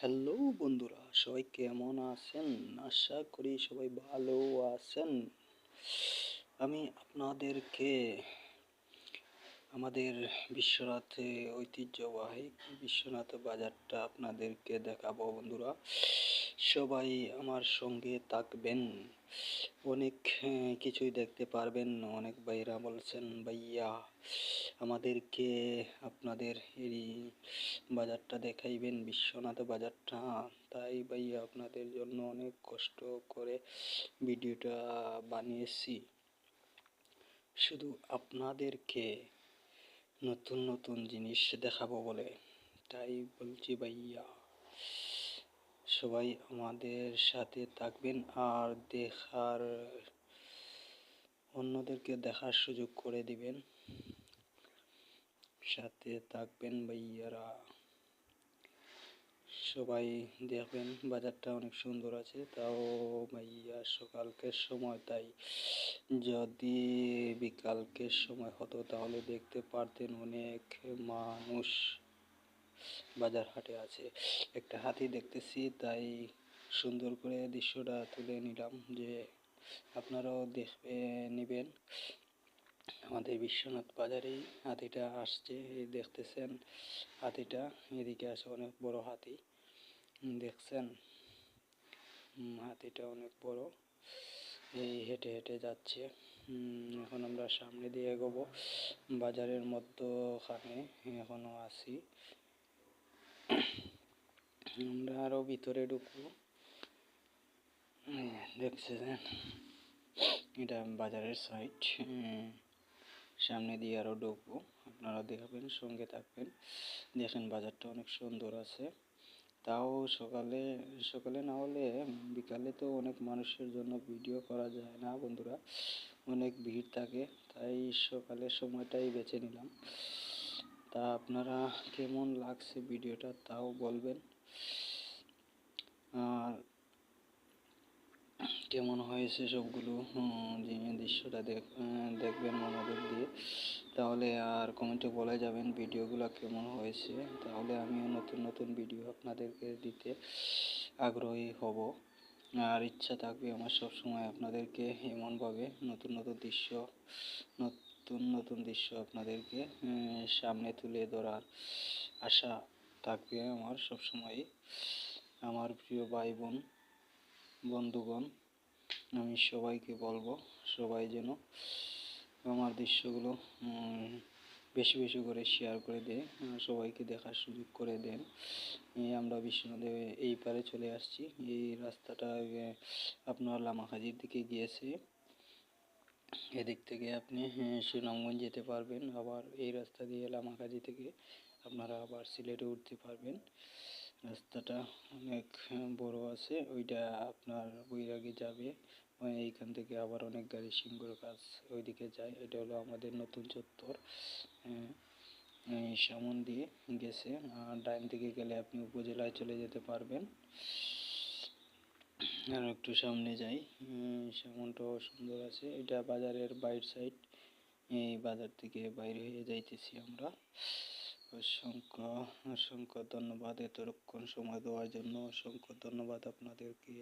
Hello বন্ধুরা, সবাই কেমন আছেন? আশা করি সবাই ভালো আছেন। আমি আপনাদেরকে আমাদের বিশ্বনাথে ঐতিহ্যবাহী বিশ্বনাথ বাজারটা আপনাদেরকে দেখাবো বন্ধুরা। সবাই আমার সঙ্গে থাকবেন। অনেক কিছুই দেখতে পারবেন। অনেক ভাইরা বলছেন, ভাইয়া, আমাদেরকে আপনাদের এই বাজারটা দেখাইবেন, বিশ্বনাথ বাজারটা। তাই ভাইয়া, আপনাদের জন্য অনেক কষ্ট করে ভিডিওটা বানিয়েছি। শুধু আপনাদেরকে নতুন নতুন জিনিস দেখাবো বলে। তাই বলছি, ভাইয়া সবাই আমাদের সাথে থাকবেন আর দেখার, অন্যদেরকে দেখার সুযোগ করে দিবেন। সাথে থাকবেন ভাইয়ারা। সবাই দেখবেন বাজারটা অনেক সুন্দর আছে, তাও ভাইয়া সকালকের সময়, তাই যদি বিকালকের সময় হতো তাহলে দেখতে পারতেন অনেক মানুষ। বাজার হাটে আছে। একটা হাতি দেখতেছি, তাই সুন্দর করে দৃশ্যটা তুলে নিলাম যে আপনারাও দেখবে, নেবেন। আমাদের বিশ্বনাথ বাজারেই হাতিটা আসছে, এই দেখতেছেন হাতিটা, এদিকে আছে অনেক বড় হাতি। দেখছেন? হাতিটা অনেক বড়, এই হেঁটে হেঁটে যাচ্ছে। এখন আমরা সামনে দিয়ে এগোবো। বাজারের মধ্যখানে এখনও আছি। আমরা আরও ভিতরে ঢুকবো। দেখছেন এটা বাজারের সাইড সামনে দিয়ে আরও ঢুকবো। আপনারা দেখবেন, সঙ্গে থাকবেন। দেখেন বাজারটা অনেক সুন্দর আছে। তাও সকালে সকালে না হলে বিকালে তো অনেক মানুষের জন্য ভিডিও করা যায় না বন্ধুরা। অনেক ভিড় থাকে, তাই সকালের সময়টাই বেছে নিলাম। তা আপনারা কেমন লাগছে ভিডিওটা তাও বলবেন। আর কেমন হয়েছে সবগুলো? দৃশ্যটা দেখবেন মনোযোগ দিয়ে। তাহলে আর কমেন্টে বলে যাবেন ভিডিওগুলো কেমন হয়েছে। তাহলে আমিও নতুন নতুন ভিডিও আপনাদেরকে দিতে আগ্রহী হব। আর ইচ্ছা থাকবে আমার সব সময় আপনাদেরকে এমনভাবে নতুন নতুন দৃশ্য, নতুন নতুন দৃশ্য আপনাদেরকে সামনে তুলে ধরার আশা থাকবে আমার সবসময় আমার প্রিয় ভাই বোন বন্ধুগণ, আমি সবাইকে বলব, সবাই যেন আমার দৃশ্যগুলো বেশি বেশি করে শেয়ার করে দেয় সবাইকে দেখার সুযোগ করে দেন। আমরা বিশ্বনাথে এই পারে চলে আসছি। এই রাস্তাটা আপনার লামাখাজির দিকে গিয়েছে। এদিক থেকে আপনি সুনামগঞ্জ যেতে পারবেন। আবার এই রাস্তা দিয়ে লামাকাজি থেকে আপনারা আবার সিলেটে উঠতে পারবেন। রাস্তাটা অনেক বড় আছে। ওইটা আপনার বৈরাগী যাবে। এইখান থেকে আবার অনেক গাড়ি সিংহর কাজ ওইদিকে যায়। এটা হলো আমাদের নতুন চত্বর। সামন দিয়ে গেছে। আর ডাইন দিকে গেলে আপনি উপজেলায় চলে যেতে পারবেন। আর একটু সামনে যাই। সামনটাও সুন্দর আছে। এটা বাজারের বাইর সাইড। এই বাজার থেকে বাইরে হয়ে যাইতেছি আমরা। অসংখ্য অসংখ্য ধন্যবাদ এতক্ষণ সময় দেওয়ার জন্য। অসংখ্য ধন্যবাদ আপনাদেরকে।